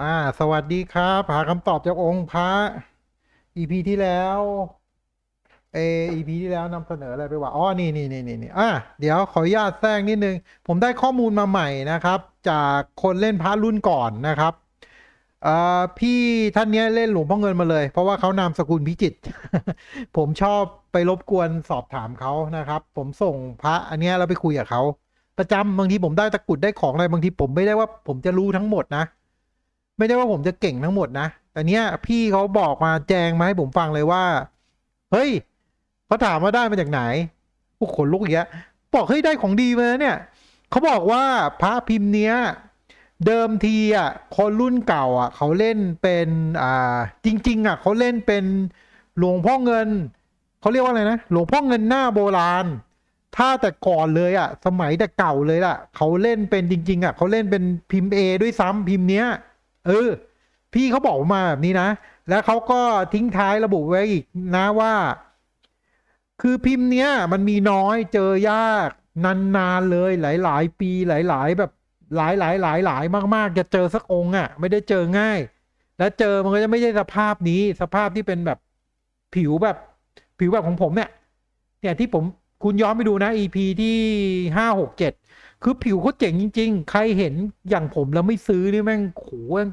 อ่า สวัสดีครับหาคำตอบจากองค์พระ EP ที่แล้วเอ EP ที่แล้วนำเสนออะไรไปว่าอ๋อนี่นี่นี่นี่นี่อะเดี๋ยวขออนุญาตแทรกนิดนึง ผมได้ข้อมูลมาใหม่นะครับ จากคนเล่นพระรุ่นก่อนนะครับอ่าพี่ท่านนี้เล่นหลวงพ่อเงินมาเลย เพราะว่าเขานามสกุลพิจิต ผมชอบไปรบกวนสอบถามเขานะครับ ผมส่งพระอันนี้เราไปคุยกับเขาประจำบางทีผมได้ตะกุดได้ของอะไรบางทีผมไม่ได้ว่าผมจะรู้ทั้งหมดนะ ไม่ได้ว่าผมจะเก่งทั้งหมดนะแต่เนี้ยพี่เขาบอกมาแจงมาให้ผมฟังเลยว่า เฮ้ยเขาถามว่าได้มาจากไหนพวกขนลุกอย่างเงี้ยบอกเฮ้ยได้ของดีมาเนี่ยเขาบอกว่าพระพิมพ์เนี้ยเดิมทีอะคนรุ่นเก่าอะเขาเล่นเป็นอ่าจริง ๆ อะเขาเล่นเป็นหลวงพ่อเงินเขาเรียกว่าอะไรนะหลวงพ่อเงินหน้าโบราณ ถ้าแต่ก่อนเลยอะ สมัยแต่เก่าเลยล่ะเขาเล่นเป็นจริง ๆ อะเขาเล่นเป็นพิมพ์เอด้วยซ้ำพิมพ์เนี้ย เออ พี่เขาบอกมาแบบนี้นะ แล้วเขาก็ทิ้งท้ายระบุไว้อีกนะว่า คือพิมพ์เนี้ยมันมีน้อยเจอยากนานๆเลยหลาย ๆ ปีหลาย ๆ แบบหลายหลายหลายหลายมาก ๆ จะเจอสักองค์อะ ไม่ได้เจอง่าย แล้วเจอมันก็จะไม่ใช่สภาพนี้ สภาพที่เป็นแบบผิวแบบผิวแบบของผมเนี่ย เนี่ยที่ผมคุณย้อนไปดูนะ EP ที่ห้าหกเจ็ด คือผิวเขาเจ๋งจริง ๆ ใครเห็นอย่างผมแล้วไม่ซื้อนี่แม่งโหแม่ง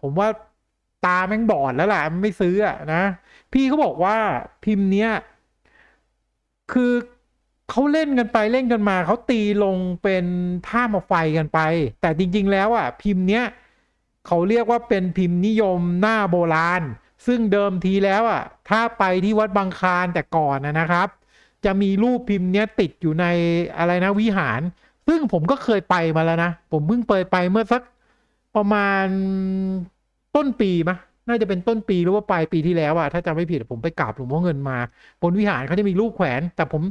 ผมว่าตาแม่งบอดแล้วแหละไม่ซื้ออะนะ พี่เขาบอกว่าพิมพ์เนี้ย คือเขาเล่นกันไปเล่นกันมา เขาตีลงเป็นท่ามาไฟกันไป แต่จริง ๆ แล้วอะ พิมพ์เนี้ยเขาเรียกว่าเป็นพิมพ์นิยมหน้าโบราณ ซึ่งเดิมทีแล้วอะ ถ้าไปที่วัดบางคานแต่ก่อนนะครับ จะมีรูปพิมพ์เนี้ยติดอยู่ในอะไรนะวิหาร ซึ่งผมก็เคยไปมาแล้วนะ ผมเพิ่งไปไปเมื่อสักประมาณต้นปีมะน่าจะเป็นต้นปีหรือว่าปลายปีที่แล้วอะถ้าจำไม่ผิดผมไปกราบหลวงพ่อเงินมา บนวิหารเขาจะมีรูปแขวน แต่ผม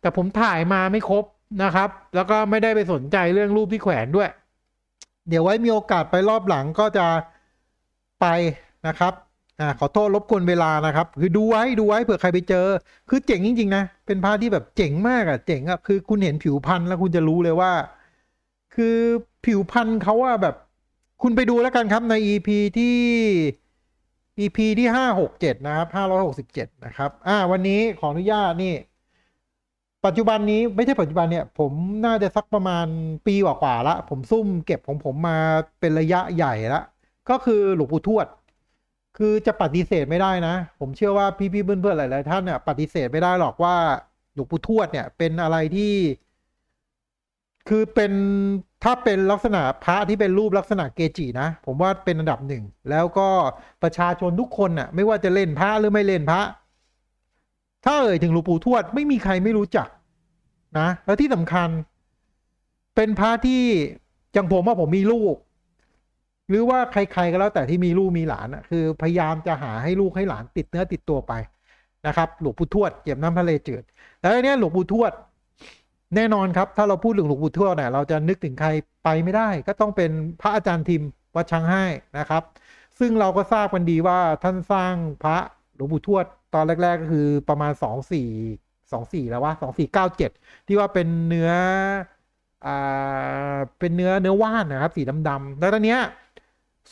แต่ผมถ่ายมาไม่ครบนะครับ แล้วก็ไม่ได้ไปสนใจเรื่องรูปที่แขวนด้วย เดี๋ยวไว้มีโอกาสไปรอบหลังก็จะไปนะครับ อ่าขอโทษรบกวนเวลานะครับ คือดูไว้ดูไว้เผื่อใครไปเจอ คือเจ๋งจริง ๆ นะ เป็นพระที่แบบเจ๋งมากอะเจ๋งอะคือคุณเห็นผิวพันธุ์แล้วคุณจะรู้เลยว่า คือผิวพันธุ์เขาว่าแบบ คุณไปดูแล้วกันครับใน EP ที่ EP ที่ห้าหกเจ็ดนะครับห้าร้อยหกสิบเจ็ดนะครับ อ่า วันนี้ขออนุญาตนี่ ปัจจุบันนี้ไม่ใช่ปัจจุบันเนี่ย ผมน่าจะสักประมาณปีกว่าๆละ ผมซุ่มเก็บของผมมาเป็นระยะใหญ่ละก็คือหลวงปู่ทวด คือจะปฏิเสธไม่ได้นะ ผมเชื่อว่าพี่ๆเพื่อนๆหลายๆท่านเนี่ยปฏิเสธไม่ได้หรอกว่าหลวงปู่ทวดเนี่ยเป็นอะไรที่ คือเป็นถ้าเป็นลักษณะพระที่เป็นรูปลักษณะเกจินะ ผมว่าเป็นอันดับหนึ่ง แล้วก็ประชาชนทุกคนน่ะ ไม่ว่าจะเล่นพระหรือไม่เล่นพระ ถ้าเอ่ยถึงหลวงปู่ทวดไม่มีใครไม่รู้จักนะ แล้วที่สำคัญ เป็นพระที่อย่างผมว่าผมมีลูก หรือว่าใครๆก็แล้วแต่ที่มีลูกมีหลานคือพยายามจะหาให้ลูกให้หลานติดเนื้อติดตัวไปนะครับหลวงปู่ทวดเก็บน้ำทะเลจืดแล้วอันเนี้ยหลวงปู่ทวด แน่นอนครับถ้าเราพูดถึงหลวงปู่ทวดเนี่ยเราจะนึกถึงใครไปไม่ได้ ก็ต้องเป็นพระอาจารย์ทิมวัดช้างให้นะครับ ซึ่งเราก็ทราบกันดีว่าท่านสร้างพระหลวงปู่ทวดตอนแรก ๆ ก็คือประมาณสองสี่สองสี่แล้วว่าสองสี่เก้าเจ็ดที่ว่าเป็นเนื้ออ่าเป็นเนื้อเนื้อว่านนะครับสีดำๆแล้วตอนเนี้ย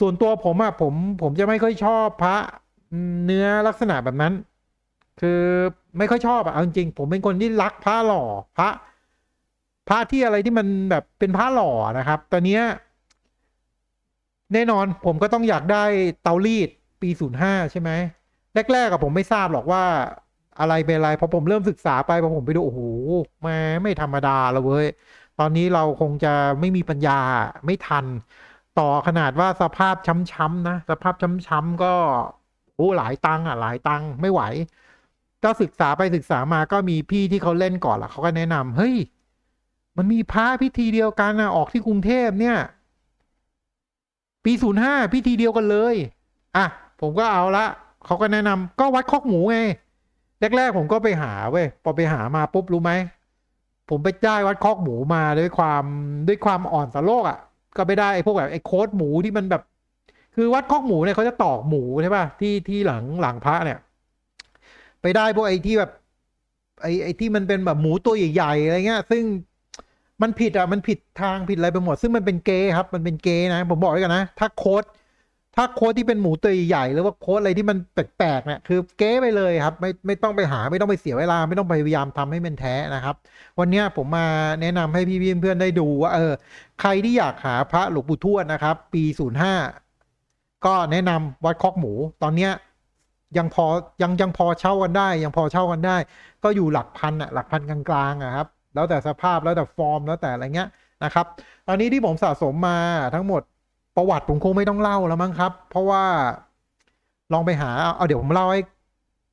ส่วนตัวผมอะผมผมจะไม่ค่อยชอบพระเนื้อลักษณะแบบนั้น คือไม่ค่อยชอบอะเอาจริงผมเป็นคนที่รักพระหล่อพระพระที่อะไรที่มันแบบเป็นพระหล่อนะครับ ตอนเนี้ยแน่นอนผมก็ต้องอยากได้เตารีดปีศูนย์ห้าใช่ไหมแรกๆอะผมไม่ทราบหรอกว่าอะไรเป็นอะไรพอผมเริ่มศึกษาไปพอผมไปดูโอ้โหแม่ไม่ธรรมดาแล้วเว้ย ตอนนี้เราคงจะไม่มีปัญญาไม่ทัน ต่อขนาดว่าสภาพช้ำๆนะ สภาพช้ำๆก็โอ้หลายตังอะ หลายตังไม่ไหว ก็ศึกษาไปศึกษามาก็มีพี่ที่เขาเล่นก่อนละเขาก็แนะนำเฮ้ย มันมีพระพิธีเดียวกันนะออกที่กรุงเทพเนี่ย ปีศูนย์ห้าพิธีเดียวกันเลย อะ ผมก็เอาละเขาก็แนะนำก็วัดคอกหมูไงแรกๆผมก็ไปหาเว้ยพอไปหามาปุ๊บรู้ไหมผมไปจ่ายวัดคอกหมูมาด้วยความด้วยความอ่อนสะโลกอะ ก็ไม่ได้ไอ้พวกแบบไอ้โค้ดหมูที่มันแบบ คือวัดคอกหมูเนี่ยเขาจะตอกหมูใช่ป่ะที่ที่หลังหลังพระเนี่ย ไปได้พวกไอ้ที่แบบ ไอ้ไอ้ที่มันเป็นแบบหมูตัวใหญ่ๆอะไรเงี้ย ซึ่งมันผิดอะมันผิดทางผิดอะไรไปหมด ซึ่งมันเป็นเกย์ครับ มันเป็นเกย์นะ ผมบอกไว้กันนะ ถ้าโค้ด ถ้าโค้ดที่เป็นหมูตัวใหญ่หรือว่าโค้ดอะไรที่มันแปลกๆเนี่ยคือเก๊ไปเลยครับ ไม่ไม่ต้องไปหาไม่ต้องไปเสียเวลา ไม่ต้องไปพยายามทำให้มันแท้นะครับ วันนี้ผมมาแนะนำให้พี่เพื่อนๆได้ดูว่าเออใครที่อยากหาพระหลวงปู่ทวดนะครับ ปี 05 ก็แนะนำวัดคอกหมูตอนเนี้ยยังพอยังยังพอเช่ากันได้ ยังพอเช่ากันได้ ก็อยู่หลักพันอะหลักพันกลางๆอะครับแล้วแต่สภาพแล้วแต่ฟอร์มแล้วแต่อะไรเงี้ยนะครับ ตอนนี้ที่ผมสะสมมาทั้งหมด ประวัติผมคงไม่ต้องเล่าแล้วมั้งครับ เพราะว่าลองไปหาเอาเดี๋ยวผมเล่าให้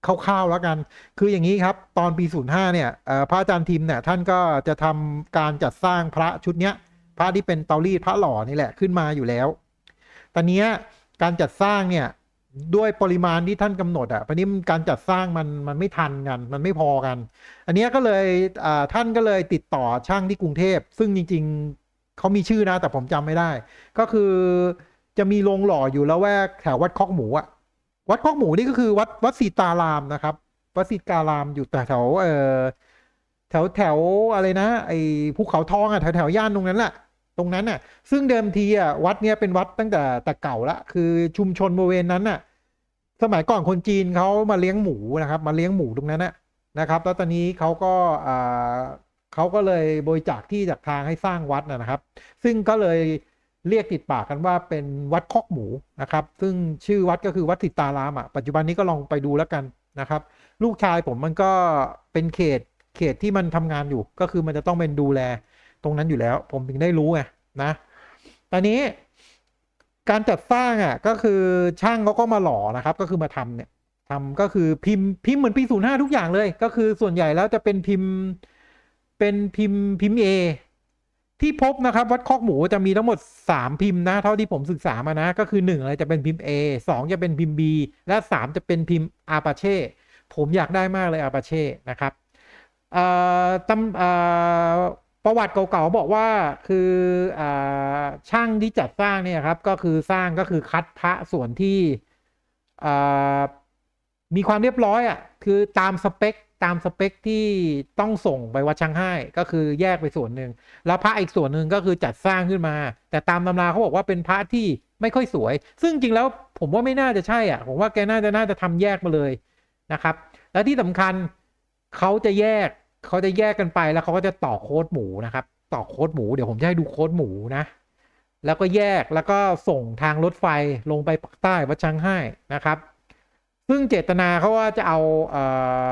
คร่าวๆแล้วกัน คืออย่างนี้ครับ ตอนปี 05 เนี่ยเอ่อพระอาจารย์ทิมเนี่ยท่านก็จะทำการจัดสร้างพระชุดเนี้ย พระที่เป็นเตารีดพระหล่อนี่แหละขึ้นมาอยู่แล้ว ตอนนี้การจัดสร้างเนี่ยด้วยปริมาณที่ท่านกำหนดอะตอนนี้การจัดสร้างมันมันไม่ทันกัน มันไม่พอกัน อันนี้ก็เลยท่านก็เลยติดต่อช่างที่กรุงเทพ ซึ่งจริง ๆ เขามีชื่อนะ แต่ผมจำไม่ได้ ก็คือจะมีโรงหล่ออยู่แล้วแวกแถววัดคอกหมูอะวัดคอกหมูนี่ก็คือวัดวัดสีตารามนะครับ วัดสีตารามอยู่แต่แถวเอ่อแถวแถวอะไรนะ ไอ้ภูเขาทองอะแถวแถวย่านตรงนั้นแหละตรงนั้นน่ะ ซึ่งเดิมทีอะวัดเนี้ยเป็นวัดตั้งแต่แต่เก่าละคือชุมชนบริเวณนั้นน่ะ สมัยก่อนคนจีนเขามาเลี้ยงหมูนะครับ มาเลี้ยงหมูตรงนั้นน่ะนะครับ แล้วตอนนี้เขาก็อ่า เขาก็เลยบริจาคที่จากทางให้สร้างวัดนะครับ ซึ่งก็เลยเรียกติดปากกันว่าเป็นวัดคอกหมูนะครับ ซึ่งชื่อวัดก็คือวัดติตารามอะปัจจุบันนี้ก็ลองไปดูแล้วกันนะครับ ลูกชายผมมันก็เป็นเขตเขตที่มันทำงานอยู่ก็คือมันจะต้องเป็นดูแลตรงนั้นอยู่แล้ว ผมถึงได้รู้ไงนะตอนนี้การจัดสร้างอะก็คือช่างเขาก็มาหล่อนะครับ ก็คือมาทำเนี่ยทำก็คือพิมพ์พิมพ์เหมือนปีศูนย์ห้าทุกอย่างเลย ก็คือส่วนใหญ่แล้วจะเป็นพิมพ์ เป็นพิมพ์พิมพ์ A ที่พบนะครับ วัดคอกหมูจะมีทั้งหมด 3 พิมพ์นะ เท่าที่ผมศึกษามานะ ก็คือ1อะไรจะเป็นพิมพ์ A 2 จะเป็นพิมพ์ B และ 3 จะเป็นพิมพ์ Apache ผมอยากได้มากเลย Apache นะครับตำประวัติเก่าๆบอกว่าคืออช่างที่จัดสร้างเนี่ยครับก็คือสร้างก็คือคัดพระส่วนที่มีความเรียบร้อยอะคือตามสเปค ตามสเปคที่ต้องส่งไปวัดช่างให้ก็คือแยกไปส่วนหนึ่งแล้วพระอีกส่วนหนึ่งก็คือจัดสร้างขึ้นมา แต่ตามตำราเขาบอกว่าเป็นพระที่ไม่ค่อยสวย ซึ่งจริงแล้วผมว่าไม่น่าจะใช่อะผมว่าแกน่าจะน่าจะทำแยกมาเลยนะครับ และที่สำคัญเขาจะแยกเขาจะแยกกันไปแล้วเขาก็จะต่อโค้ดหมูนะครับ ต่อโค้ดหมูเดี๋ยวผมจะให้ดูโค้ดหมูนะแล้วก็แยกแล้วก็ส่งทางรถไฟลงไปปักใต้วัดช่างให้นะครับ ซึ่งเจตนาเขาว่าจะเอาเอ่อ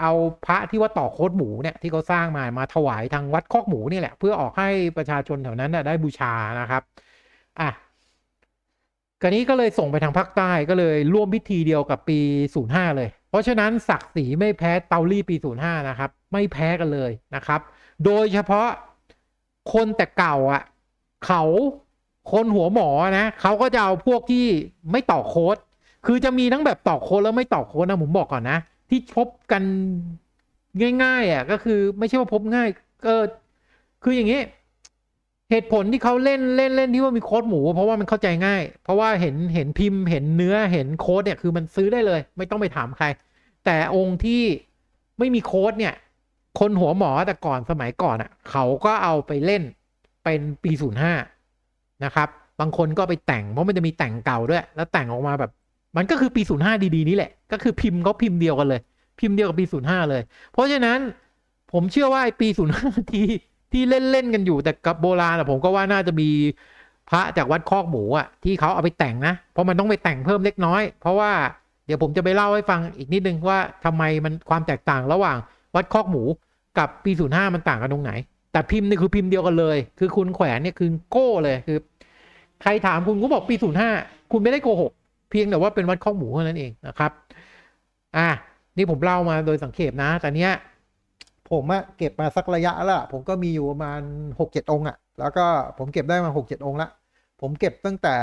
เอาพระที่ว่าต่อโคดหมูเนี่ยที่เขาสร้างมามาถวายทางวัดคอกหมูนี่แหละ เพื่อออกให้ประชาชนแถวนั้นนะได้บูชานะครับอะกรนี้ก็เลยส่งไปทางภาคใต้ก็เลยร่วมพิธีเดียวกับปี 05 เลย เพราะฉะนั้นศักดิ์ศรีไม่แพ้เตาลี่ปี 05 นะครับ ไม่แพ้กันเลยนะครับ โดยเฉพาะคนแต่เก่าอะ เขาคนหัวหมอนะเขาก็จะเอาพวกที่ไม่ต่อโค้ดคือจะมีทั้งแบบต่อโค้ดแล้วไม่ต่อโค้ดนะผมบอกก่อนนะ ที่พบกันง่าย ๆอะก็คือไม่ใช่ว่าพบง่ายเออคืออย่างนี้ เหตุผลที่เขาเล่นเล่นเล่นที่ว่ามีโค้ดหมูเพราะว่ามันเข้าใจง่าย เพราะว่าเห็นเห็นพิมพ์เห็นเนื้อเห็นโค้ดเนี่ยคือมันซื้อได้เลย ไม่ต้องไปถามใคร แต่องค์ที่ไม่มีโค้ดเนี่ย คนหัวหมอแต่ก่อนสมัยก่อนอะ เขาก็เอาไปเล่นเป็นปีศูนย์ห้านะครับ บางคนก็ไปแต่งเพราะมันจะมีแต่งเก่าด้วย แล้วแต่งออกมาแบบ มันก็คือปี 05 ดีๆนี่แหละ ก็คือพิมพ์เขาพิมพ์เดียวกันเลย พิมพ์เดียวกับปี 05 เลย เพราะฉะนั้นผมเชื่อว่าไอปี 05 ที่ที่เล่นเล่นๆกันอยู่แต่กับโบราณผมก็ว่าน่าจะมีพระจากวัดคอกหมูอะที่เขาเอาไปแต่งนะ เพราะมันต้องไปแต่งเพิ่มเล็กน้อย เพราะว่าเดี๋ยวผมจะไปเล่าให้ฟังอีกนิดนึงว่าทำไมมันความแตกต่างระหว่างวัดคอกหมูกับปี 05 มันต่างกันตรงไหน แต่พิมพ์นี่คือพิมพ์เดียวกันเลย คือคุณแขวนเนี่ยคือโก้เลยคือ ใครถามคุณก็บอกปี 05 คุณไม่ได้โกหก เพียงแต่ว่าเป็นวัดข้อกหมูเท่านั้นเองนะครับ อะนี่ผมเล่ามาโดยสังเขปนะ แต่เนี้ยผมอะเก็บมาสักระยะแล้วล่ะผมก็มีอยู่ประมาณหกเจ็ดองค์อะแล้วก็ผมเก็บได้มาหกเจ็ดองค์ละผมเก็บตั้งแต่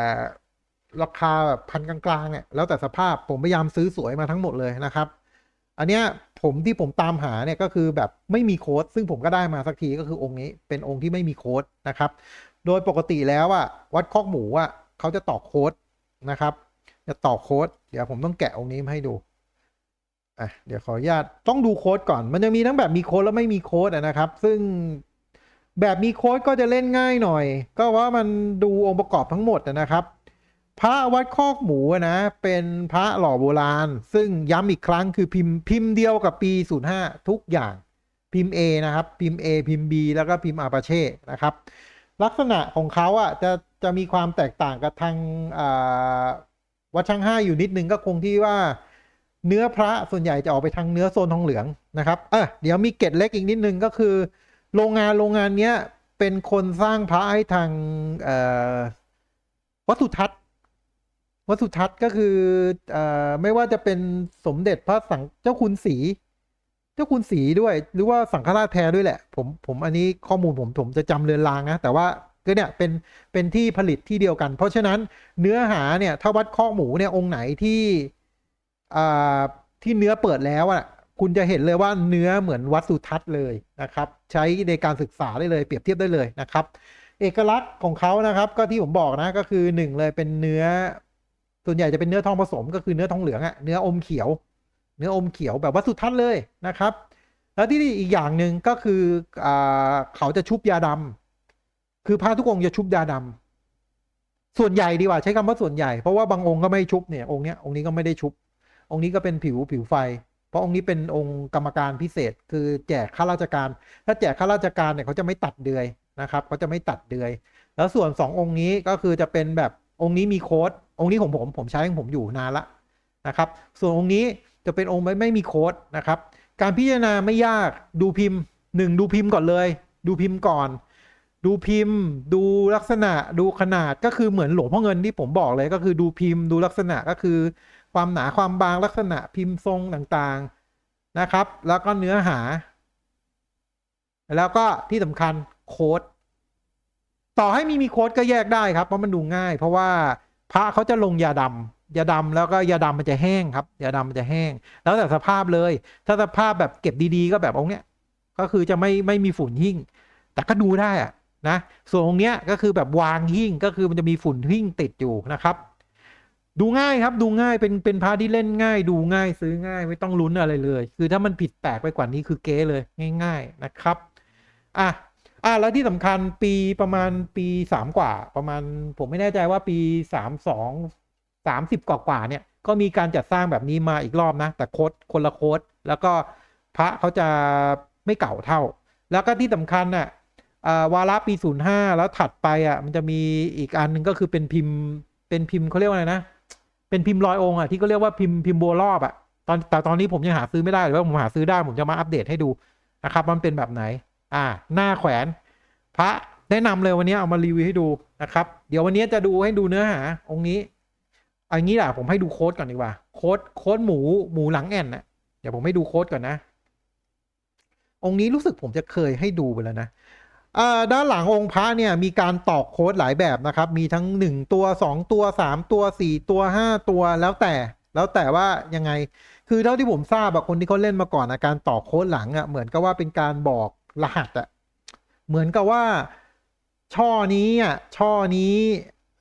ราคาแบบพันกลางๆเนี่ยแล้วแต่สภาพผมพยายามซื้อสวยมาทั้งหมดเลยนะครับ อันเนี้ยผมที่ผมตามหาเนี่ยก็คือแบบไม่มีโค้ดซึ่งผมก็ได้มาสักทีก็คือองค์นี้เป็นองค์ที่ไม่มีโค้ดนะครับ โดยปกติแล้วอะวัดคอกหมูอะเขาจะต่อโค้ดนะครับ จะต่อโค้ด เดี๋ยวผมต้องแกะองค์นี้มาให้ดู อะ เดี๋ยวขออนุญาตต้องดูโค้ดก่อน มันจะมีทั้งแบบมีโค้ดแล้วไม่มีโค้ดนะครับ ซึ่งแบบมีโค้ดก็จะเล่นง่ายหน่อย ก็ว่ามันดูองค์ประกอบทั้งหมดนะครับ พระวัดคอกหมูนะ เป็นพระหล่อโบราณ ซึ่งย้ำอีกครั้งคือพิมพ์พิมพ์เดียวกับปี 05 ทุกอย่าง พิมพ์ A นะครับ พิมพ์ A พิมพ์ B แล้วก็พิมพ์อาปาเช่นะครับ ลักษณะของเขาอะจะจะมีความแตกต่างกับทางอ่า วัดช่างห้าอยู่นิดนึงก็คงที่ว่า เนื้อพระส่วนใหญ่จะออกไปทางเนื้อโซนทองเหลืองนะครับเออเดี๋ยวมีเกร็ดเล็กอีกนิดนึงก็คือ โรงงานโรงงานเนี้ยเป็นคนสร้างพระให้ทางวัดสุทัศน์วัดสุทัศน์ก็คืออไม่ว่าจะเป็นสมเด็จพระสังเจ้าคุณศรีเจ้าคุณศรีด้วย หรือว่าสังฆราชแพรด้วยแหละ ผมผมอันนี้ข้อมูลผมผมจะจำเรือนรางนะแต่ว่า ก็เนี่ยเป็นเป็นที่ผลิตที่เดียวกัน เพราะฉะนั้นเนื้อหาเนี่ยถ้าวัดข้อหมูเนี่ยองค์ไหนที่อ่าที่เนื้อเปิดแล้วอะคุณจะเห็นเลยว่าเนื้อเหมือนวัดสุทัศน์เลยนะครับ ใช้ในการศึกษาได้เลย เปรียบเทียบได้เลยนะครับ เอกลักษณ์ของเขานะครับ ก็ที่ผมบอกนะก็คือหนึ่งเลยเป็นเนื้อ ส่วนใหญ่จะเป็นเนื้อทองผสม ก็คือเนื้อทองเหลืองอะเนื้ออมเขียว เนื้ออมเขียวแบบวัดสุทัศน์เลยนะครับ แล้วที่อีกอย่างหนึ่งก็คืออ่าเขาจะชุบยาดำ คือพระทุกองค์จะชุบยาดำส่วนใหญ่ดีกว่าใช้คำว่าส่วนใหญ่เพราะว่าบางองค์ก็ไม่ชุบเนี่ยองค์เนี้ยองค์นี้ก็ไม่ได้ชุบ องค์นี้ก็เป็นผิวผิวไฟ เพราะองค์นี้เป็นองค์กรรมการพิเศษ คือแจกข้าราชการ ถ้าแจกข้าราชการเนี่ยเขาจะไม่ตัดเดือยนะครับเขาจะไม่ตัดเดือย แล้วส่วนสององค์นี้ก็คือจะเป็นแบบองค์นี้มีโค้ดองค์นี้ของผมผมใช้ของผมอยู่นานละนะครับ ส่วนองค์นี้จะเป็นองค์ไม่ไม่มีโค้ดนะครับ การพิจารณาไม่ยากดูพิมพ์หนึ่งดูพิมพ์ก่อนเลย ดูพิมพ์ก่อน ดูพิมพ์ ดูลักษณะดูขนาดก็คือเหมือนหลวงพ่อเงินที่ผมบอกเลยก็คือดูพิมพ์ดูลักษณะก็คือ ความหนาความบางลักษณะพิมพ์ทรงต่างๆนะครับ แล้วก็เนื้อหา แล้วก็ที่สำคัญโค้ดต่อให้มีมีโค้ดก็แยกได้ครับเพราะมันดูง่าย เพราะว่าพระเขาจะลงยาดำยาดำแล้วก็ยาดำมันจะแห้งครับยาดำมันจะแห้ง แล้วแต่สภาพเลย ถ้าสภาพแบบเก็บดีๆ ก็แบบองค์เนี้ยก็คือจะไม่ไม่มีฝุ่นหิ้งแต่ก็ดูได้อะ นะส่วนองเนี้ยก็คือแบบวางหิ้งก็คือมันจะมีฝุ่นหิ้งติดอยู่นะครับ ดูง่ายครับดูง่ายเป็นเป็นพระที่เล่นง่าย ดูง่ายซื้อง่ายไม่ต้องลุ้นอะไรเลย คือถ้ามันผิดแปลกไปกว่านี้คือเก๊เลยง่าย ๆนะครับอะอ่าแล้วที่สำคัญปีประมาณปีสามกว่า ประมาณผมไม่แน่ใจว่าปีสามสองสามสิบกว่ากว่าเนี่ยก็มีการจัดสร้างแบบนี้มาอีกรอบนะ แต่โคดคนละโคดแล้วก็พระเขาจะไม่เก่าเท่า แล้วก็ที่สำคัญน่ะอ่า วาระปีศูนย์ห้าแล้วถัดไปอะมันจะมีอีกอันหนึ่งก็คือเป็นพิมพ์เป็นพิมพ์เขาเรียกว่าอะไรนะ เป็นพิมพ์ลอยองค์อะที่เขาเรียกว่าพิมพ์พิมพ์บัวรอบอะตอนแต่ตอนนี้ผมยังหาซื้อไม่ได้หรือว่าผมหาซื้อได้ผมจะมาอัปเดตให้ดูนะครับมันเป็นแบบไหน อ่า หน้าแขวน พระแนะนำเลยวันนี้เอามารีวิวให้ดูนะครับ เดี๋ยววันนี้จะดูให้ดูเนื้อหา องค์นี้เอางี้แหละผมให้ดูโค้ดก่อนดีกว่า โค้ดโค้ดหมูหมูหลังแอนนะเดี๋ยวผมให้ดูโค้ดก่อนนะ องค์นี้รู้สึกผมจะเคยให้ดูไปแล้วนะ ด้านหลังองค์พระเนี่ยมีการตอกโค้ดหลายแบบนะครับ มีทั้งหนึ่งตัวสองตัวสามตัวสี่ตัวห้าตัวแล้วแต่ แล้วแต่ว่ายังไง คือเท่าที่ผมทราบอะคนที่เขาเล่นมาก่อนอะการต่อโค้ดหลังอะเหมือนกับว่าเป็นการบอกรหัสอะเหมือนกับว่า ช่อนี้อะช่อนี้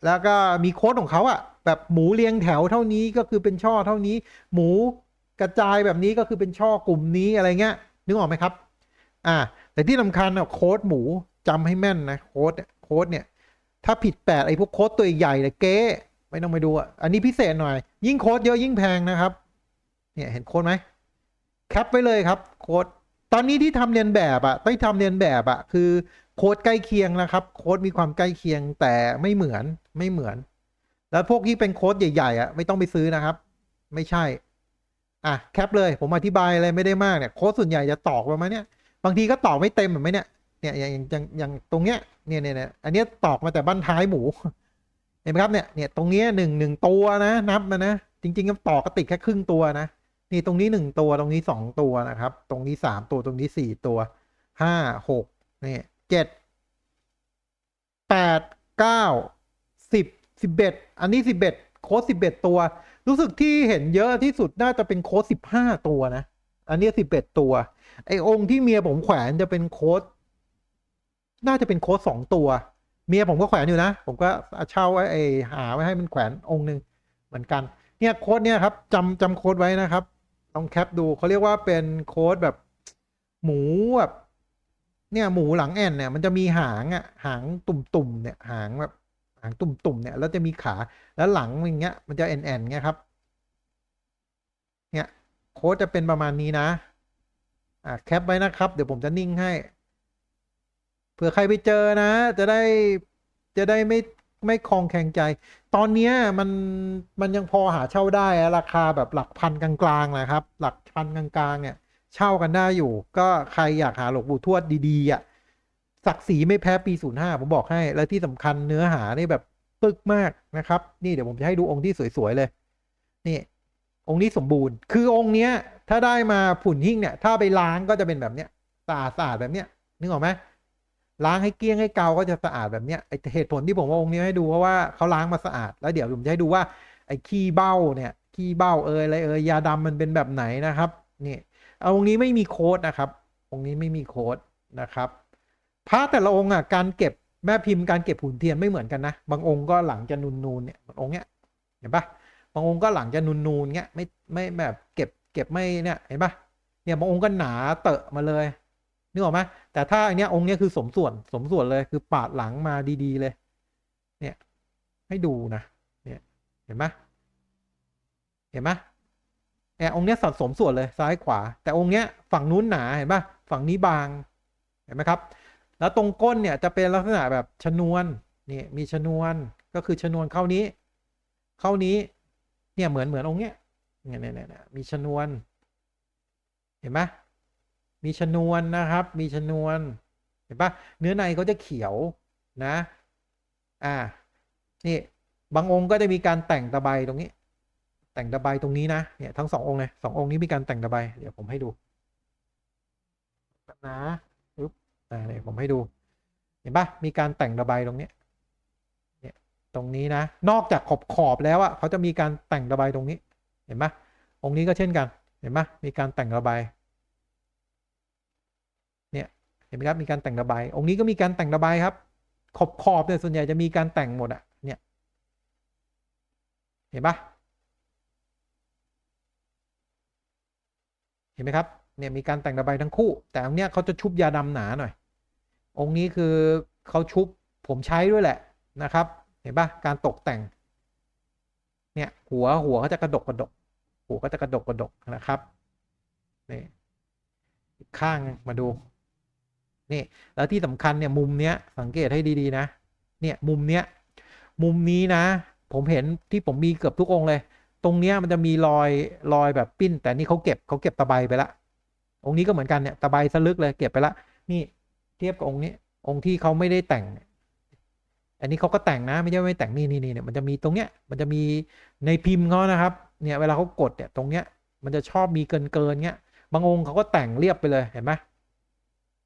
แล้วก็มีโค้ดของเขาอะแบบหมูเรียงแถวเท่านี้ก็คือเป็นช่อเท่านี้ หมูกระจายแบบนี้ก็คือเป็นช่อกลุ่มนี้อะไรเงี้ยนึกออกไหมครับ อ่า แต่ที่สำคัญอะโค้ดหมูจำให้แม่นนะโค้ดโค้ดเนี่ย ถ้าผิดแปดไอ้พวกโค้ดตัวใหญ่เลยเก๊ไม่ต้องไปดูอะอันนี้พิเศษหน่อย ยิ่งโค้ดเยอะยิ่งแพงนะครับ เนี่ยเห็นโค้ดไหมแคปไว้เลยครับโค้ดตอนนี้ที่ทำเรียนแบบอะที่ทำเรียนแบบอะคือโค้ดใกล้เคียงนะครับ โค้ดมีความใกล้เคียงแต่ไม่เหมือนไม่เหมือน แล้วพวกที่เป็นโค้ดใหญ่ๆอะไม่ต้องไปซื้อนะครับ ไม่ใช่อะแคปเลยผมอธิบายอะไรไม่ได้มากเนี่ยโค้ดส่วนใหญ่จะตอกประมาณเนี้ย บางทีก็ตอกไม่เต็มเหมือนไหมเนี่ยเนี่ยอย่างอย่างอย่างตรงเนี้ยเนี่ยเนี่ยเนี่ยอันเนี้ยตอกมาแต่บ้านท้ายหมูเห็นไหมครับเนี่ยเนี่ยตรงเนี้ยหนึ่งหนึ่งตัวนะนับมานะจริงๆก็ตอกก็ติดแค่ครึ่งตัวนะนี่ตรงนี้หนึ่งตัวตรงนี้สองตัวนะครับ ตรงนี้สามตัวตรงนี้สี่ตัวห้าหกนี่เจ็ดแปดเก้าสิบสิบเอ็ดอันนี้สิบเอ็ดโค้ดสิบเอ็ดตัว รู้สึกที่เห็นเยอะที่สุดน่าจะเป็นโค้ดสิบห้าตัวนะ อันนี้สิบเอ็ดตัว ไอ้องค์ที่เมียผมแขวนจะเป็นโค้ดน่าจะเป็นโค้ดสองตัว เมียผมก็แขวนอยู่นะ ผมก็เช่าไอ้หาไว้ให้มันแขวนองค์หนึ่งเหมือนกัน เนี่ยโค้ดเนี่ยครับจำจำโค้ดไว้นะครับลองแคปดูเขาเรียกว่าเป็นโค้ดแบบหมูแบบเนี่ยหมูหลังแอนเนี่ยมันจะมีหางอะหางตุ่มๆเนี่ยหางแบบหางตุ่มๆเนี่ยแล้วจะมีขาแล้วหลังอย่างเงี้ยมันจะแอนๆเงี้ยครับ ค้ดจะเป็นประมาณนี้นะ อ่แคปไว้นะครับ เดี๋ยวผมจะนิ่งให้ เผื่อใครไปเจอนะ จะได้จะได้ไม่ไม่คลองแข่งใจ ตอนเนี้ยมันมันยังพอหาเช่าได้ ราคาแบบหลักพันกลางๆนะครับ หลักพันกลางๆเนี่ย เช่ากันได้อยู่ ก็ใครอยากหาหลวงปู่ทวดดีๆอะศักดิ์ศรีไม่แพ้ปี 05 ผมบอกให้ และที่สำคัญเนื้อหานี่แบบปึกมากนะครับ นี่เดี๋ยวผมจะให้ดูองค์ที่สวย ๆ เลย นี่ องค์นี้สมบูรณ์ คือองค์เนี้ย ถ้าได้มาผุ่นหิ้งเนี่ย ถ้าไปล้างก็จะเป็นแบบเนี้ยสะอาดสะอาดแบบเนี้ยนึกออกไหมล้างให้เกลี้ยงให้เกาก็จะสะอาดแบบเนี้ยไอเหตุผลที่ผมว่าองค์นี้ให้ดูเพราะว่าเขาล้างมาสะอาด แล้วเดี๋ยวผมจะให้ดูว่าไอขี้เบ้าเนี่ยขี้เบ้าเอยอะไรเอยยาดำมันเป็นแบบไหนนะครับนี่เอาองค์นี้ไม่มีโค้ดนะครับ องค์นี้ไม่มีโค้ดนะครับพระแต่ละองค์อะการเก็บแม่พิมพ์การเก็บหุ่นเทียนไม่เหมือนกันนะ บางองค์ก็หลังจะนูนๆเนี่ยบางองค์เนี้ยเห็นปะ บางองค์ก็หลังจะนูนๆเงี้ยไม่ไม่แบบเก็บเก็บไม่เนี่ยเห็นปะเนี่ยบางองค์ก็หนาเตอะมาเลยนึกออกไหมแต่ถ้าอันเนี้ยองค์เนี้ยคือสมส่วนสมส่วนเลยคือปาดหลังมาดีๆเลย เนี่ยให้ดูนะเนี่ยเห็นไหมเห็นไหมแอองค์เนี้ยสัดสมส่วนเลยซ้ายขวา แต่องค์เนี้ยฝั่งนู้นหนาเห็นปะฝั่งนี้บางเห็นไหมครับ แล้วตรงก้นเนี่ยจะเป็นลักษณะแบบชนวนนี่มีชนวนก็คือชนวนเข้านี้ เข้านี้ เนี่ยเหมือนเหมือนองค์เนี้ยเนี่ยเนี่ยเนี่ยมีชนวน เห็นไหมมีชนวนนะครับ มีชนวน เห็นปะเนื้อในเขาจะเขียวนะ อ่า นี่ บางองค์ก็จะมีการแต่งตะไบตรงนี้ แต่งตะไบตรงนี้นะ เนี่ยทั้งสององค์เลยสององค์นี้มีการแต่งตะไบ เดี๋ยวผมให้ดูนะปึ๊บอ่าเนี่ยผมให้ดู เห็นปะมีการแต่งตะไบตรงนี้ ตรงนี้นะ นอกจากขอบขอบแล้วอะเขาจะมีการแต่งตะไบตรงนี้ เห็นปะองค์นี้ก็เช่นกัน เห็นปะมีการแต่งตะไบเนี่ย เห็นไหมครับ มีการแต่งตะไบองค์นี้ก็มีการแต่งตะไบครับ ขอบขอบเนี่ยส่วนใหญ่จะมีการแต่งหมดอะ เนี่ย เห็นปะเห็นไหมครับ เนี่ยมีการแต่งระบายทั้งคู่ แต่อันเนี้ยเขาจะชุบยาดำหนาหน่อย องค์นี้คือเขาชุบผมใช้ด้วยแหละนะครับ เห็นปะการตกแต่ง เนี่ย หัวหัวเขาจะกระดกกระดก หัวก็จะกระดกกระดกนะครับนี่ข้างมาดู นี่ แล้วที่สำคัญเนี่ยมุมเนี้ยสังเกตให้ดีๆนะ เนี่ยมุมเนี้ย มุมนี้นะ ผมเห็นที่ผมมีเกือบทุกองเลย ตรงเนี้ยมันจะมีรอยรอยแบบปิ้น แต่นี่เขาเก็บเขาเก็บตะไบไปละ องค์นี้ก็เหมือนกันเนี่ยตะไบสลึกเลยเก็บไปละ นี่เทียบกับองค์นี้ องค์ที่เขาไม่ได้แต่ง อันนี้เขาก็แต่งนะไม่ใช่ไม่แต่งนี่นี่นี่เนี่ยมันจะมีตรงเนี้ยมันจะมีในพิมพ์เขานะครับเนี่ยเวลาเขากดเนี่ยตรงเนี้ยมันจะชอบมีเกินเกินเงี้ยบางองค์เขาก็แต่งเรียบไปเลยเห็นไหม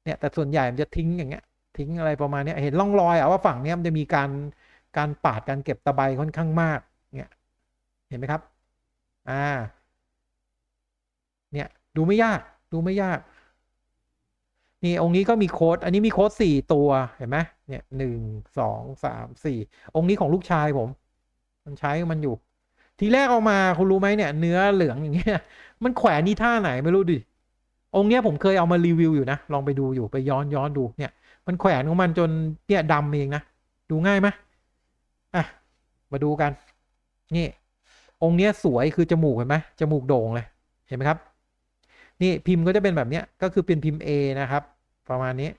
เนี่ยแต่ส่วนใหญ่มันจะทิ้งอย่างเงี้ยทิ้งอะไรประมาณนี้เห็นร่องรอยอะว่าฝั่งเนี้ยมันจะมีการการปาดการเก็บตะไบค่อนข้างมากเนี่ยเห็นไหมครับอ่าเนี่ยดูไม่ยากดูไม่ยาก นี่องค์นี้ก็มีโค้ด อันนี้มีโค้ดสี่ตัวเห็นไหมเนี่ยหนึ่งสองสามสี่องค์นี้ของลูกชายผม มันใช้มันอยู่ ทีแรกเอามาคุณรู้ไหมเนี่ย เนื้อเหลืองอย่างเงี้ย มันแขวนนี่ท่าไหนไม่รู้ดิ องค์เนี้ยผมเคยเอามารีวิวอยู่นะ ลองไปดูอยู่ไปย้อนย้อนดูเนี่ย มันแขวนของมันจนเนี่ยดำเองนะ ดูง่ายไหมอะ มาดูกัน นี่ องค์เนี้ยสวยคือจมูกเห็นไหมจมูกโด่งเลย เห็นไหมครับ นี่พิมพ์ก็จะเป็นแบบนี้ก็คือเป็นพิมพ์ A นะครับ ประมาณนี้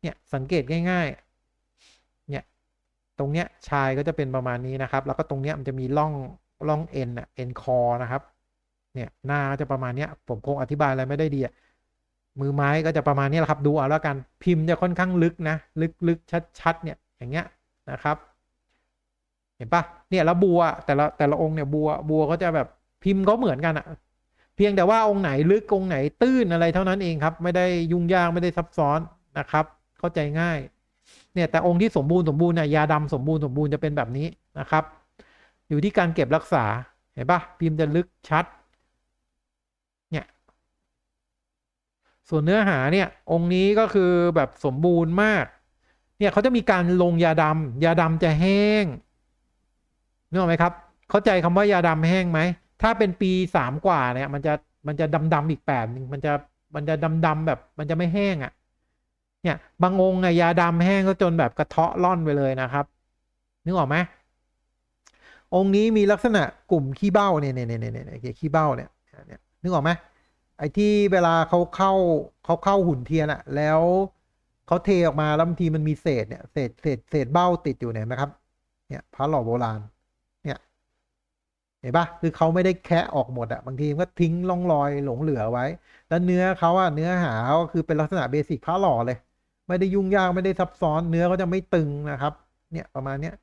เนี่ยสังเกตง่ายๆ เนี่ยตรงเนี้ยชายก็จะเป็นประมาณนี้นะครับ แล้วก็ตรงเนี้ยมันจะมีร่องร่องเอ็นอะเอ็นคอนะครับ เนี่ยหน้าจะประมาณเนี้ย ผมคงอธิบายอะไรไม่ได้ดีอะมือไม้ก็จะประมาณนี้แหละครับ ดูเอาแล้วกันพิมพ์จะค่อนข้างลึกนะ ลึกลึกชัดๆเนี่ยอย่างเงี้ยนะครับ เห็นปะเนี่ยแล้วบัวแต่ละแต่ละองค์เนี่ยบัวบัวก็จะแบบพิมพ์ก็เหมือนกันอะ เพียงแต่ว่าองค์ไหนลึกองค์ไหนตื้นอะไรเท่านั้นเองครับ ไม่ได้ยุ่งยากไม่ได้ซับซ้อนนะครับ เข้าใจง่าย เนี่ยแต่องค์ที่สมบูรณ์สมบูรณ์เนี่ยยาดำสมบูรณ์สมบูรณ์จะเป็นแบบนี้นะครับ อยู่ที่การเก็บรักษาเห็นปะพิมพ์จะลึกชัด เนี่ย ส่วนเนื้อหาเนี่ย องค์นี้ก็คือแบบสมบูรณ์มาก เนี่ยเขาจะมีการลงยาดำยาดำจะแห้งนึกออกไหมครับ เข้าใจคำว่ายาดำแห้งไหม ถ้าเป็นปีสามกว่าเนี่ย มันจะมันจะดำดำอีกแบบหนึงมันจะมันจะดำๆแบบ มันจะไม่แห้งอะ่ะ เนี่ยบางองค์อะยาดำแห้งก็จนแบบกระเทาะร่อนไปเลยนะครับ นึกออกไหมองค์นี้มีลักษณะกลุ่มขี้เบ้าเนี่ยเนี่ยเนี่ยเนี่ยขี้เบ้าเนี่ยเนี่ยนึกออกไหมไอ้ที่เวลาเขาเข้าเขาเข้าหุ่นเทียนอะแล้วเขาเทออกมาแล้วบางทีมันมีเศษเนี่ยเศษเศษเศษเบ้าติดอยู่เนี่ยเห็นไหมครับ เนี่ยพระหล่อโบราณน เห็นปะคือเขาไม่ได้แคะออกหมดอะบางทีมันก็ทิ้งร่องรอยหลงเหลือไว้ แล้วเนื้อเขาอะเนื้อหาเขาก็คือเป็นลักษณะเบสิกพระหล่อเลย ไม่ได้ยุ่งยากไม่ได้ซับซ้อนเนื้อก็จะไม่ตึงนะครับ เนี่ยประมาณเนี้ย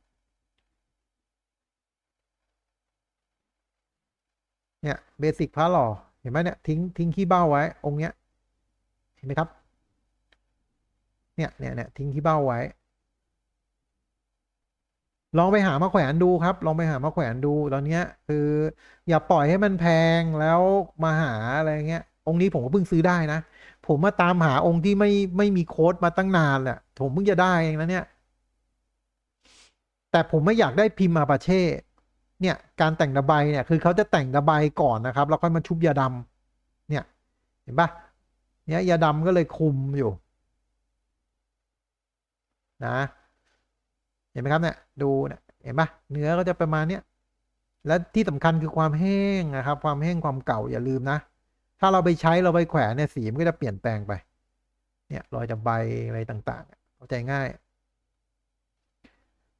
เนี่ยเบสิกพระหล่อเห็นไหมเนี่ยทิ้งทิ้งขี้เบ้าไว้ องค์เนี้ยเห็นไหมครับ เนี่ยเนี่ยเนี่ยทิ้งขี้เบ้าไว้ ลองไปหามาแขวนดูครับ ลองไปหามาแขวนดูตอนเนี้ย คืออย่าปล่อยให้มันแพงแล้วมาหาอะไรเงี้ย องค์นี้ผมก็เพิ่งซื้อได้นะ ผมมาตามหาองค์ที่ไม่ไม่มีโค้ดมาตั้งนานแหละผมเพิ่งจะได้เองนะเนี่ย แต่ผมไม่อยากได้พิมพ์มาปาเช่ เนี่ยการแต่งระบายเนี่ย คือเขาจะแต่งระบายก่อนนะครับ แล้วค่อยมาชุบยาดำเนี่ยเห็นปะเนี่ยยาดำก็เลยคุมอยู่ นะ เห็นไหมครับเนี่ยดูเนี่ยเห็นปะเนื้อก็จะประมาณเนี้ยและที่สำคัญคือความแห้งนะครับ ความแห้งความเก่าอย่าลืมนะ ถ้าเราไปใช้เราไปแขวนเนี่ยสีมันก็จะเปลี่ยนแปลงไป เนี่ยรอยจากใบอะไรต่างๆเข้าใจง่าย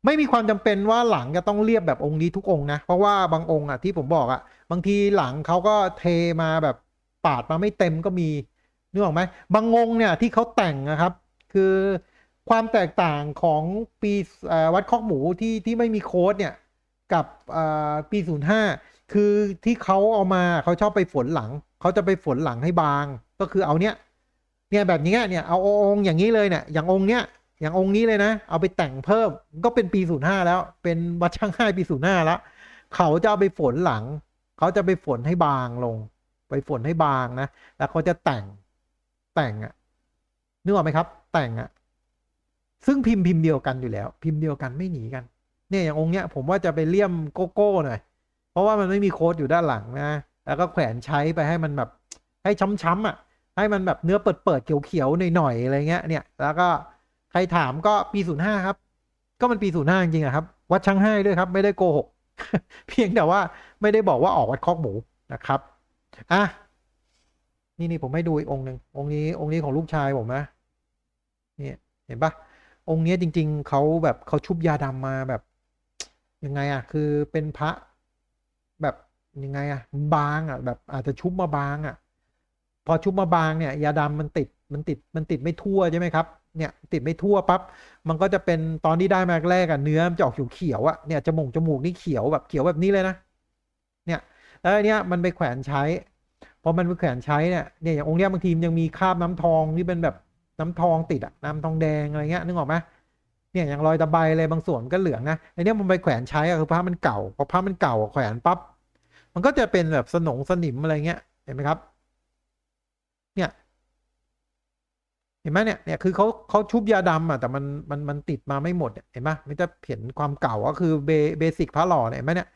ไม่มีความจำเป็นว่าหลังจะต้องเรียบแบบองค์นี้ทุกองค์นะ เพราะว่าบางองค์อะที่ผมบอกอะบางทีหลังเขาก็เทมาแบบปาดมาไม่เต็มก็มีนึกออกไหมบางองค์เนี่ยที่เขาแต่งนะครับ คือ ความแตกต่างของปีวัดคอกหมูที่ที่ไม่มีโค้ดเนี่ยกับปีศูนย์ห้าคือที่เขาเอามาเขาชอบไปฝนหลัง เขาจะไปฝนหลังให้บาง ก็คือเอาเนี้ยเนี่ยแบบนี้เนี่ยเอาองค์อย่างนี้เลยเนี่ยอย่างองค์เนี้ยอย่างองค์นี้เลยนะ เอาไปแต่งเพิ่มก็เป็นปีศูนย์ห้าแล้ว เป็นวัดช่างห้าปีศูนย์ห้าแล้ว เขาจะเอาไปฝนหลัง เขาจะไปฝนให้บางลง ไปฝนให้บางนะ แล้วเขาจะแต่งแต่งอะนึกออกไหมครับ แต่งอะ ซึ่งพิมพ์พิมพ์เดียวกันอยู่แล้ว พิมพ์เดียวกันไม่หนีกัน เนี่ยอย่างองค์เนี้ยผมว่าจะไปเลี่ยมโกโก้หน่อย เพราะว่ามันไม่มีโค้ดอยู่ด้านหลังนะ แล้วก็แขวนใช้ไปให้มันแบบให้ช้ำๆอะ ให้มันแบบเนื้อเปิดๆเขียวๆหน่อยๆอะไรเงี้ย เนี่ย แล้วก็ใครถามก็ปีศูนย์ห้าครับ ก็มันปีศูนย์ห้าจริงๆอะครับ วัดช่างให้ด้วยครับ ไม่ได้โกหก เพียงแต่ว่าไม่ได้บอกว่าออกวัดคอกหมูนะครับ อะ นี่นี่ผมให้ดูอีกองค์หนึ่งองค์นี้องค์นี้ของลูกชายผมนะ เนี่ย เห็นปะ องค์นี้จริง ๆเขาแบบเขาชุบยาดำมาแบบ ยังไงอะคือเป็นพระแบบยังไงอะบางอะแบบอาจจะชุบมาบางอะพอชุบมาบางเนี่ยยาดำมันติดมันติดมันติดไม่ทั่วใช่ไหมครับเนี่ยติดไม่ทั่วปั๊บมันก็จะเป็นตอนที่ได้มาแรกอะเนื้อมันจะออกเขียวๆอะเนี่ยจมูกจมูกนี่เขียวแบบเขียวแบบนี้เลยนะเนี่ยแล้วเนี้ยมันไปแขวนใช้พอมันไปแขวนใช้เนี่ยเนี่ยอย่างองค์เนี้ยบางทีมันยังมีคราบน้ำทองที่เป็นแบบ น้ำทองติดอะน้ำทองแดงอะไรเงี้ยนึกออกไหมเนี่ยอย่างรอยตะไบอะไรบางส่วนก็เหลืองนะไอเนี้ยมันไปแขวนใช้อะคือผ้ามันเก่าพอผ้ามันเก่าแขวนปั๊บมันก็จะเป็นแบบสนงสนิมอะไรเงี้ยเห็นไหมครับ เนี่ยเห็นไหมเนี่ยเนี่ยคือเขาเขาชุบยาดำอะแต่มันมันมันติดมาไม่หมดเห็นไหมมันจะเห็นความเก่าก็คือเบเบสิกพระหล่อเนี่ยเห็นไหมเนี่ย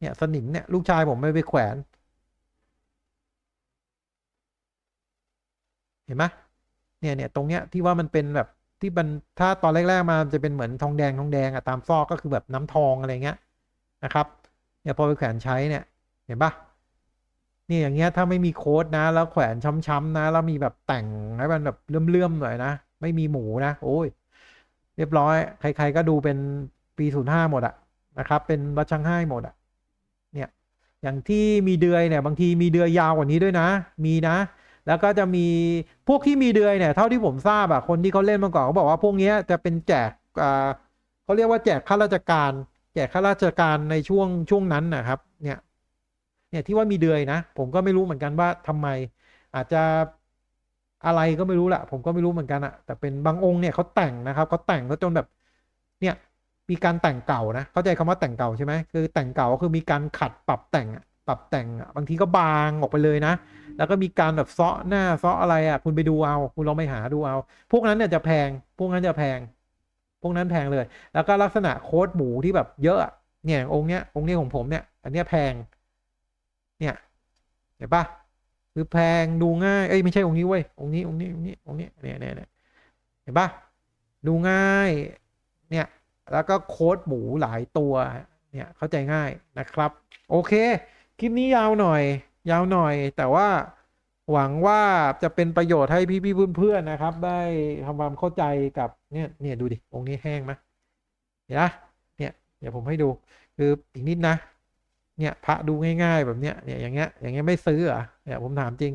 เนี่ยสนิมเนี่ยลูกชายผมไม่ไปแขวน เห็นไหม เนี่ยเนี่ยตรงเนี้ยที่ว่ามันเป็นแบบที่มันถ้าตอนแรกๆมาจะเป็นเหมือนทองแดงทองแดงอะตามซอกก็คือแบบน้ำทองอะไรเงี้ยนะครับเนี่ยพอไปแขวนใช้เนี่ยเห็นปะนี่อย่างเงี้ยถ้าไม่มีโค้ดนะ แล้วแขวนช้ำๆนะ แล้วมีแบบแต่งให้มันแบบเลื่อมๆหน่อยนะ ไม่มีหมูนะ โอ้ย เรียบร้อย ใคร ๆก็ดูเป็นปีศูนย์ห้าหมดอะนะครับ เป็นวัช่างห้าหมดอะเนี่ย อย่างที่มีเดือยเนี่ย บางทีมีเดือยยาวกว่านี้ด้วยนะ มีนะ แล้วก็จะมีพวกที่มีเดือยเนี่ยเท่าที่ผมทราบอะคนที่เขาเล่นมาก่อนเขาบอกว่าพวกนี้จะเป็นแจกเขาเรียกว่าแจกข้าราชการ แจกข้าราชการในช่วงช่วงนั้นนะครับ เนี่ย เนี่ยที่ว่ามีเดือยนะ ผมก็ไม่รู้เหมือนกันว่าทำไม อาจจะอะไรก็ไม่รู้แหละผมก็ไม่รู้เหมือนกันอะแต่เป็นบางองค์เนี่ยเขาแต่งนะครับเขาแต่งเขาจนแบบ เนี่ยมีการแต่งเก่านะเข้าใจคำว่าแต่งเก่าใช่ไหมคือแต่งเก่าก็คือมีการขัดปรับแต่งอะ ปรับแต่งอะบางทีก็บางออกไปเลยนะ แล้วก็มีการแบบเซาะหน้าเซาะอะไรอะ คุณไปดูเอาคุณลองไปหาดูเอา พวกนั้นเนี่ยจะแพง พวกนั้นจะแพง พวกนั้นแพงเลย แล้วก็ลักษณะโค้ดหมูที่แบบเยอะเนี่ยองค์เนี้ยองค์นี้ยของผมเนี่ย อันเนี้ยแพง เนี่ยเห็นปะคือแพงดูง่าย เอ้ยไม่ใช่องค์นี้เว้ยองค์นี้องค์นี้องค์นี้องค์นี้เนี่ยเนี่ยเนี่ยเห็นปะดูง่ายเนี่ยแล้วก็โค้ดหมูหลายตัวเนี่ยเข้าใจง่ายนะครับ โอเค คลิปนี้ยาวหน่อย ยาวหน่อย แต่ว่าหวังว่าจะเป็นประโยชน์ให้พี่ๆเพื่อนๆนะครับ ได้ทำความเข้าใจกับเนี่ยเนี่ยดูดิองค์นี้แห้งไหมเห็นปะเนี่ยเดี๋ยวผมให้ดูคืออีกนิดนะ เนี่ยพระดูง่าย ๆ แบบเนี้ยเนี่ยอย่างเงี้ยอย่างเงี้ยไม่ซื้อเหรอเนี่ยผมถามจริง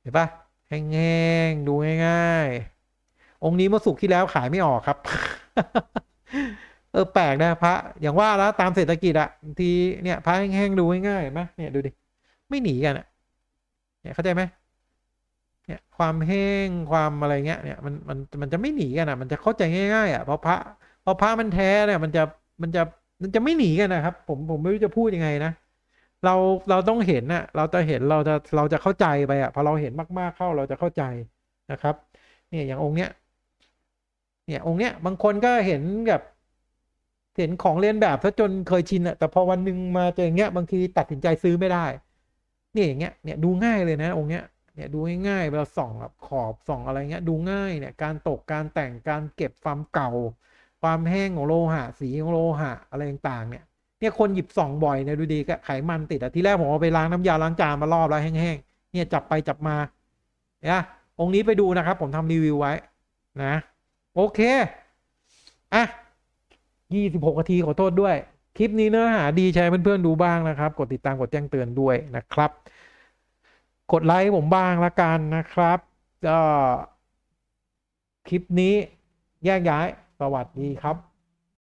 เห็นปะแห้งๆดูง่าย ๆ องค์นี้เมื่อสุกที่แล้วขายไม่ออกครับ เออแปลกนะพระ อย่างว่าแล้วตามเศรษฐกิจอะบางทีเนี่ยพระแห้งๆดูง่ายๆเห็นไหมเนี่ยดูดิไม่หนีกันอะเนี่ยเข้าใจไหมเนี่ยความแห้งความอะไรเงี้ยเนี่ยมันมันมันจะไม่หนีกันอะมันจะเข้าใจง่ายๆอะเพราะพระเพราะพระมันแท้เนี่ยมันจะมันจะมันจะไม่หนีกันนะครับ ผมผมไม่รู้จะพูดยังไงนะเราเราต้องเห็นนะเราจะเห็นเราจะเราจะเข้าใจไปอะพอเราเห็นมากๆเข้าเราจะเข้าใจนะครับ เนี่ยอย่างองค์เนี้ยเนี่ยองค์เนี้ยบางคนก็เห็นแบบ เห็นของเรียนแบบซะจนเคยชินอะแต่พอวันหนึ่งมาเจออย่างเงี้ยบางทีตัดสินใจซื้อไม่ได้ เนี่ยอย่างเงี้ยเนี่ยดูง่ายเลยนะองค์เนี้ยเนี่ยดูง่ายๆเวลาส่องแบบขอบส่องอะไรเงี้ยดูง่ายเนี่ยการตกการแต่งการเก็บความเก่า ความแห้งของโลหะ สีของโลหะอะไรต่างๆเนี่ยเนี่ยคนหยิบส่องบ่อยเนี่ยดูดีก็ไขมันติดอะที่แรกผมเอาไปล้างน้ำยาล้างจานมารอบแล้วแห้งๆเนี่ยจับไปจับมาเนี่ยองค์นี้ไปดูนะครับ ผมทำรีวิวไว้นะ โอเคอะ ยี่สิบหกนาทีขอโทษด้วย คลิปนี้เนื้อหาดีแชร์เพื่อนๆดูบ้างนะครับ กดติดตามกดแจ้งเตือนด้วยนะครับ กดไลค์ผมบ้างละกันนะครับก็คลิปนี้แยกย้ายสวัสดีครับ